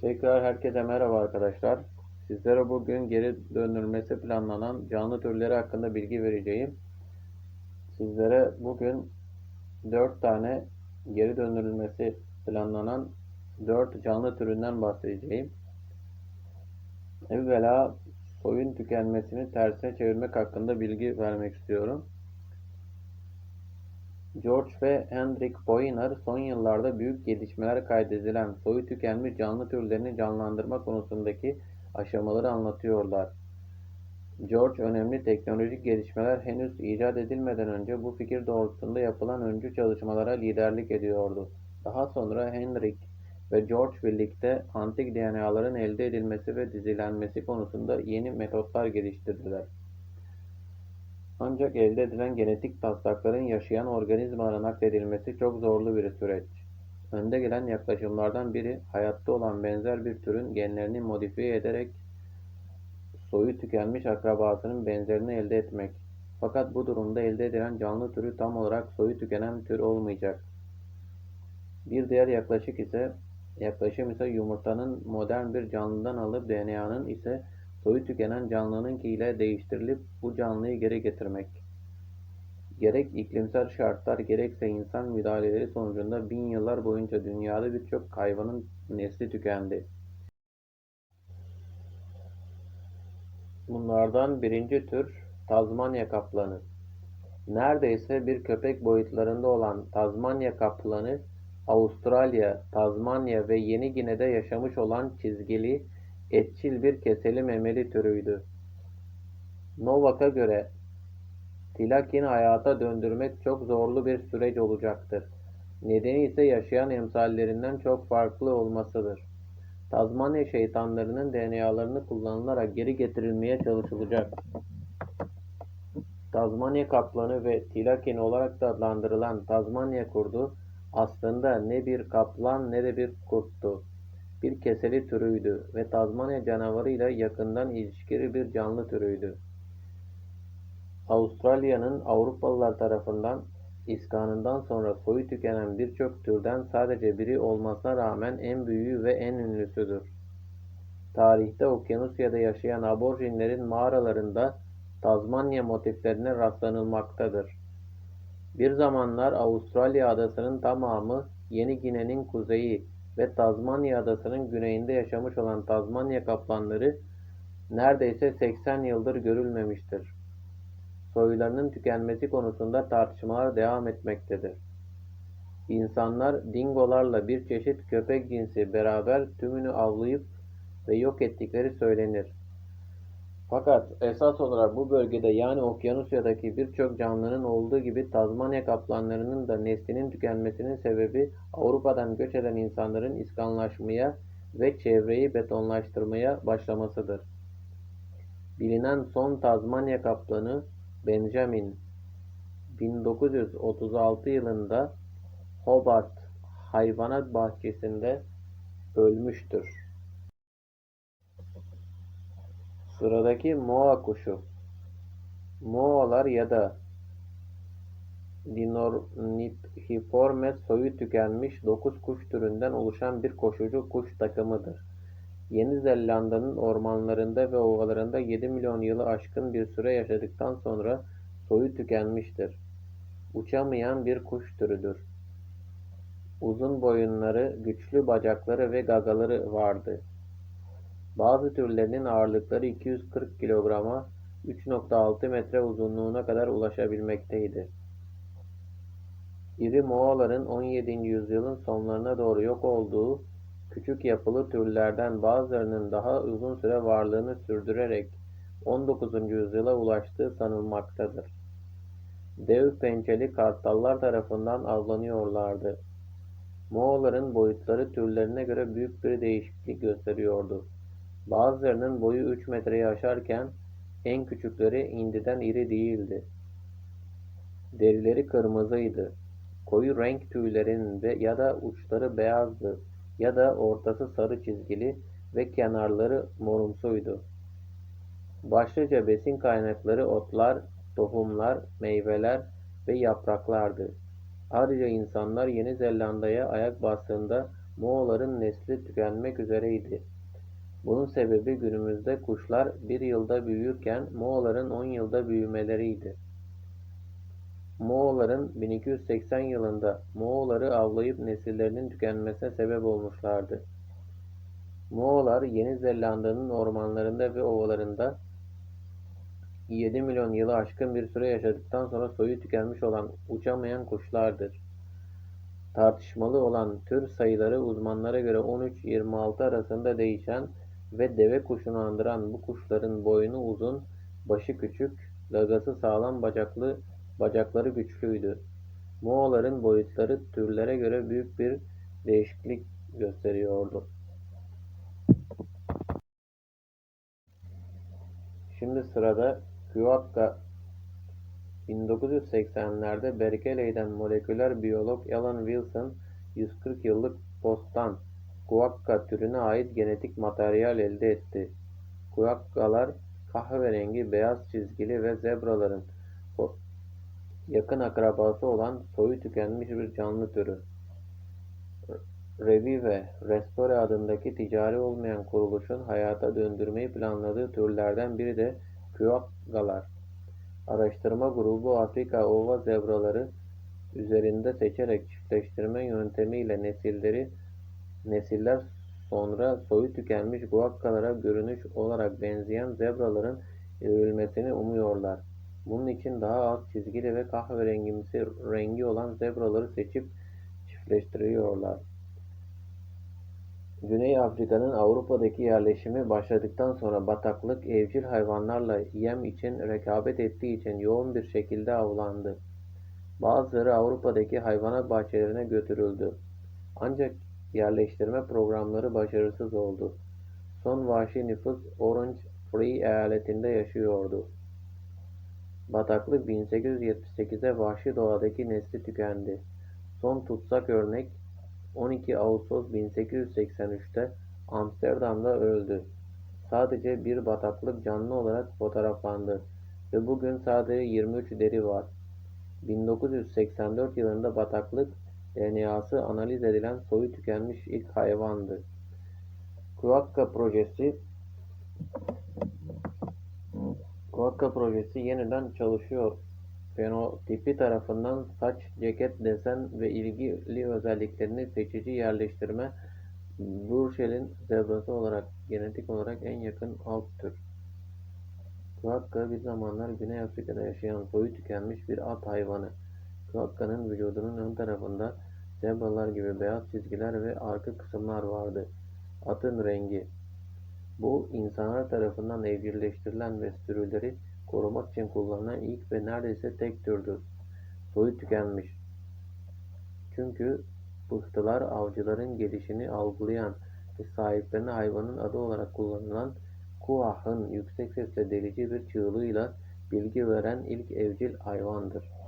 Tekrar herkese merhaba arkadaşlar. Sizlere bugün geri döndürülmesi planlanan canlı türleri hakkında bilgi vereceğim. Sizlere bugün 4 tane geri döndürülmesi planlanan 4 canlı türünden bahsedeceğim. Evvela soyun tükenmesini tersine çevirmek hakkında bilgi vermek istiyorum. George ve Hendrik Boyner son yıllarda büyük gelişmeler kaydedilen soyu tükenmiş canlı türlerini canlandırma konusundaki aşamaları anlatıyorlar. George önemli teknolojik gelişmeler henüz icat edilmeden önce bu fikir doğrultusunda yapılan öncü çalışmalara liderlik ediyordu. Daha sonra Hendrik ve George birlikte antik DNA'ların elde edilmesi ve dizilenmesi konusunda yeni metotlar geliştirdiler. Ancak elde edilen genetik taslakların yaşayan organizmalara nakledilmesi çok zorlu bir süreç. Önde gelen yaklaşımlardan biri hayatta olan benzer bir türün genlerini modifiye ederek soyu tükenmiş akrabasının benzerini elde etmek. Fakat bu durumda elde edilen canlı türü tam olarak soyu tükenen tür olmayacak. Bir diğer yaklaşık ise yaklaşım ise yumurtanın modern bir canlıdan alıp DNA'nın ise soyu tükenen canlınınki ile değiştirilip bu canlıyı geri getirmek. Gerek iklimsel şartlar gerekse insan müdahaleleri sonucunda bin yıllar boyunca dünyada birçok hayvanın nesli tükendi. Bunlardan birinci tür Tazmanya kaplanı. Neredeyse bir köpek boyutlarında olan Tazmanya kaplanı, Avustralya, Tazmanya ve Yeni Gine'de yaşamış olan çizgili, etçil bir keseli memeli türüydü. Novak'a göre Tilakin hayata döndürmek çok zorlu bir süreç olacaktır. Nedeni ise yaşayan emsallerinden çok farklı olmasıdır. Tazmanya şeytanlarının DNA'larını kullanılarak geri getirilmeye çalışılacak. Tazmanya kaplanı ve tilakin olarak da adlandırılan Tazmanya kurdu aslında ne bir kaplan ne de bir kurttu. Bir keseli türüydü ve Tazmanya canavarıyla yakından ilişkili bir canlı türüydü. Avustralya'nın Avrupalılar tarafından iskanından sonra soyu tükenen birçok türden sadece biri olmasına rağmen en büyüğü ve en ünlüsüdür. Tarihte Okyanusya'da yaşayan aborjinlerin mağaralarında Tazmanya motiflerine rastlanılmaktadır. Bir zamanlar Avustralya adasının tamamı Yeni Gine'nin kuzeyi ve Tazmanya adasının güneyinde yaşamış olan Tazmanya kaplanları neredeyse 80 yıldır görülmemiştir. Soylarının tükenmesi konusunda tartışmalar devam etmektedir. İnsanlar dingolarla bir çeşit köpek cinsi beraber tümünü avlayıp ve yok ettikleri söylenir. Fakat esas olarak bu bölgede yani Okyanusya'daki birçok canlının olduğu gibi Tazmanya kaplanlarının da neslinin tükenmesinin sebebi Avrupa'dan göç eden insanların iskanlaşmaya ve çevreyi betonlaştırmaya başlamasıdır. Bilinen son Tazmanya kaplanı Benjamin 1936 yılında Hobart Hayvanat Bahçesi'nde ölmüştür. Sıradaki Moa kuşu. Moalar ya da Dinornithiformes soyu tükenmiş dokuz kuş türünden oluşan bir koşucu kuş takımıdır. Yeni Zelanda'nın ormanlarında ve ovalarında 7 milyon yılı aşkın bir süre yaşadıktan sonra soyu tükenmiştir. Uçamayan bir kuş türüdür. Uzun boyunları, güçlü bacakları ve gagaları vardı. Bazı türlerinin ağırlıkları 240 kilograma 3.6 metre uzunluğuna kadar ulaşabilmekteydi. İri moaların 17. yüzyılın sonlarına doğru yok olduğu küçük yapılı türlerden bazılarının daha uzun süre varlığını sürdürerek 19. yüzyıla ulaştığı sanılmaktadır. Dev pençeli kartallar tarafından avlanıyorlardı. Moğolların boyutları türlerine göre büyük bir değişiklik gösteriyordu. Bazılarının boyu 3 metreyi aşarken en küçükleri indiden iri değildi. Derileri kırmızıydı. Koyu renk tüylerin ve ya da uçları beyazdı ya da ortası sarı çizgili ve kenarları morumsuydu. Başlıca besin kaynakları otlar, tohumlar, meyveler ve yapraklardı. Ayrıca insanlar Yeni Zelanda'ya ayak bastığında Moğolların nesli tükenmek üzereydi. Bunun sebebi günümüzde kuşlar bir yılda büyürken Moğolların on yılda büyümeleriydi. Moğolların 1280 yılında Moğolları avlayıp nesillerinin tükenmesine sebep olmuşlardı. Moğollar Yeni Zelanda'nın ormanlarında ve ovalarında 7 milyon yılı aşkın bir süre yaşadıktan sonra soyu tükenmiş olan uçamayan kuşlardır. Tartışmalı olan tür sayıları uzmanlara göre 13-26 arasında değişen ve deve kuşunu andıran bu kuşların boynu uzun, başı küçük, gagası sağlam bacaklı, bacakları güçlüydü. Moğolların boyutları türlere göre büyük bir değişiklik gösteriyordu. Şimdi sırada Kyoaka 1980'lerde Berkeley'den moleküler biyolog Alan Wilson 140 yıllık posttan Quokka türüne ait genetik materyal elde etti. Quokkalar kahverengi, beyaz çizgili ve zebraların yakın akrabası olan soyu tükenmiş bir canlı türü. Revive Restore adındaki ticari olmayan kuruluşun hayata döndürmeyi planladığı türlerden biri de Quokkalar. Araştırma grubu Afrika ova zebraları üzerinde seçerek çiftleştirme yöntemiyle nesilleri nesiller sonra soyu tükenmiş guakkalara görünüş olarak benzeyen zebraların evrilmesini umuyorlar. Bunun için daha az çizgili ve kahverengimsi rengi olan zebraları seçip çiftleştiriyorlar. Güney Afrika'nın Avrupa'daki yerleşimi başladıktan sonra bataklık evcil hayvanlarla yem için rekabet ettiği için yoğun bir şekilde avlandı. Bazıları Avrupa'daki hayvanat bahçelerine götürüldü. Ancak yerleştirme programları başarısız oldu. Son vahşi nüfus Orange Free eyaletinde yaşıyordu. Bataklık 1878'de vahşi doğadaki nesli tükendi. Son tutsak örnek 12 Ağustos 1883'te Amsterdam'da öldü. Sadece bir bataklık canlı olarak fotoğraflandı ve bugün sadece 23 deri var. 1984 yılında bataklık DNA'sı analiz edilen soyu tükenmiş ilk hayvandı. Quokka projesi Quokka projesi yeniden çalışıyor. Fenotipi tarafından saç, ceket, desen ve ilgili özelliklerini seçici yerleştirme Burchell'in zebrası olarak genetik olarak en yakın alt tür. Quokka bir zamanlar Güney Afrika'da yaşayan soyu tükenmiş bir at hayvanı. Quokka'nın vücudunun ön tarafında zebralar gibi beyaz çizgiler ve arka kısımlar vardı. Atın rengi. Bu insanlar tarafından evcilleştirilen ve sürüleri korumak için kullanılan ilk ve neredeyse tek türdür. Soyu tükenmiş. Çünkü pıhtılar avcıların gelişini algılayan ve sahiplerine hayvanın adı olarak kullanılan kuahın yüksek sesle delici bir çığlığıyla bilgi veren ilk evcil hayvandır.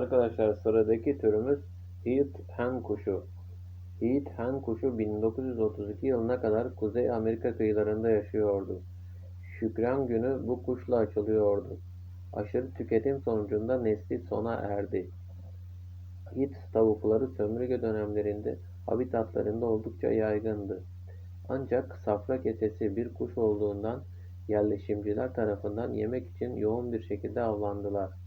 Arkadaşlar sıradaki türümüz Heath hen kuşu. Heath hen kuşu 1932 yılına kadar Kuzey Amerika kıyılarında yaşıyordu. Şükran günü bu kuşla açılıyordu. Aşırı tüketim sonucunda nesli sona erdi. Heath tavukları sömürge dönemlerinde habitatlarında oldukça yaygındı. Ancak safra ketesi bir kuş olduğundan yerleşimciler tarafından yemek için yoğun bir şekilde avlandılar.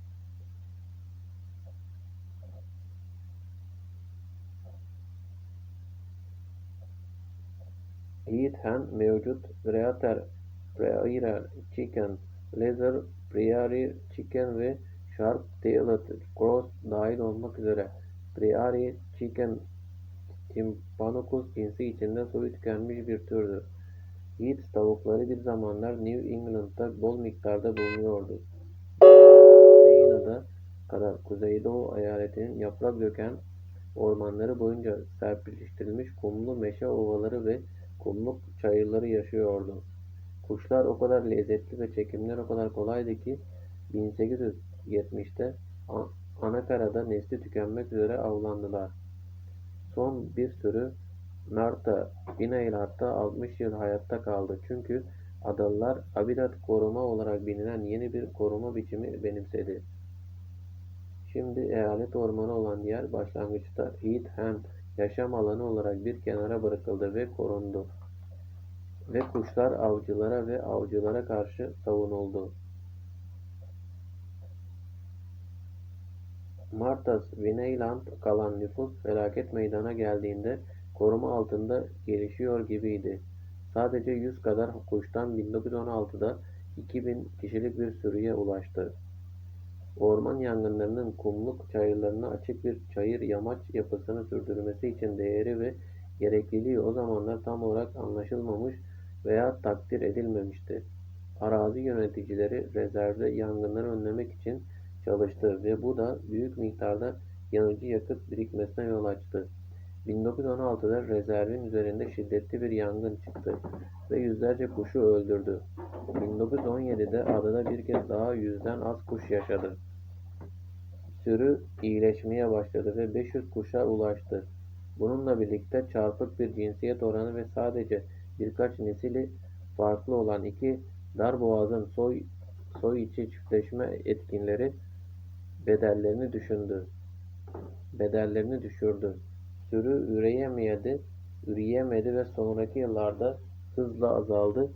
Hen mevcut Breeder, Prairie Chicken, Leather, Prairie Chicken ve Sharp-tailed Cross dahil olmak üzere Prairie Chicken Tympanicus cinsi içinde soyu tükenmiş bir türdür. Heath tavukları bir zamanlar New England'da bol miktarda bulunuyordu. Maine'da kadar Kuzeydoğu eyaletinin yaprak döken ormanları boyunca serpiştirilmiş kumlu meşe ovaları ve kumluk çayırları yaşıyordu. Kuşlar o kadar lezzetli ve çekimler o kadar kolaydı ki 1870'te Anakara'da nesli tükenmek üzere avlandılar. Son bir sürü Marta Binaylar'da 60 yıl hayatta kaldı. Çünkü adalılar habitat koruma olarak bilinen yeni bir koruma biçimi benimsedi. Şimdi eyalet ormanı olan yer başlangıçta Eatham yaşam alanı olarak bir kenara bırakıldı ve korundu ve kuşlar avcılara ve avcılara karşı savunuldu. Martas Vineyland kalan nüfus felaket meydana geldiğinde koruma altında gelişiyor gibiydi. Sadece 100 kadar kuştan 1916'da 2000 kişilik bir sürüye ulaştı. Orman yangınlarının kumluk çayırlarına açık bir çayır yamaç yapısını sürdürmesi için değeri ve gerekliliği o zamanlar tam olarak anlaşılmamış veya takdir edilmemişti. Arazi yöneticileri rezervde yangınları önlemek için çalıştı ve bu da büyük miktarda yanıcı yakıt birikmesine yol açtı. 1916'da rezervin üzerinde şiddetli bir yangın çıktı ve yüzlerce kuşu öldürdü. 1917'de adada bir kez daha yüzden az kuş yaşadı. Sürü iyileşmeye başladı ve 500 kuşa ulaştı. Bununla birlikte çarpık bir cinsiyet oranı ve sadece birkaç nesili farklı olan iki darboğazın soy, soy içi çiftleşme etkinleri bedellerini düşündü. Bedellerini düşürdü. Sürü üreyemedi, üreyemedi ve sonraki yıllarda hızla azaldı